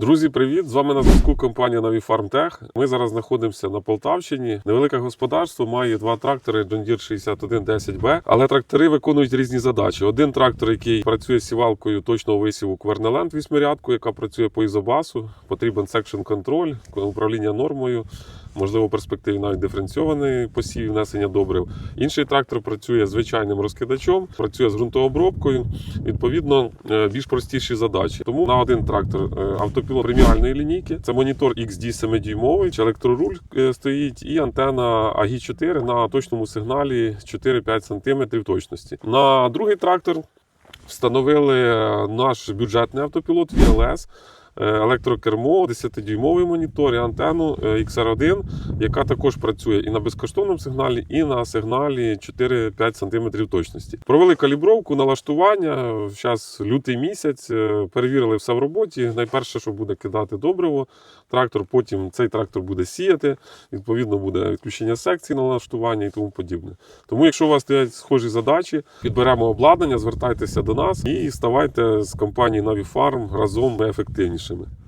Друзі, привіт! З вами на зв'язку компанія Navifarm Ми зараз знаходимося на Полтавщині. Невелике господарство має два трактори John Deere 6110B, але трактори виконують різні задачі. Один трактор, який працює сівалкою точного висіву Квернеленд вісьмирядку, яка працює по ізобасу, потрібен секшн контроль, управління нормою. Можливо, в перспективі навіть диференційований посів внесення добрив. Інший трактор працює звичайним розкидачом, працює з ґрунтообробкою. Відповідно, е, більш простіші задачі. Тому на один трактор е, автопілот преміальної лінійки. Це монітор XD 7-дюймовий, чи електроруль е, стоїть, і антенна AG4 на точному сигналі 4-5 см точності. На другий трактор встановили е, наш бюджетний автопілот VLS. Е, Електрокермо, 10-дюймовий монітор і антенну е, XR1, яка також працює і на безкоштовному сигналі, і на сигналі 4-5 см точності. Провели калібровку, налаштування. Зараз лютий місяць, е, перевірили все в роботі. Найперше, що буде кидати добриво, трактор, потім цей трактор буде сіяти. Відповідно, буде відключення секції налаштування і тому подібне. Тому, якщо у вас стоять схожі задачі, підберемо обладнання, звертайтеся до нас і ставайте з компанії Navifarm разом ми karışımı.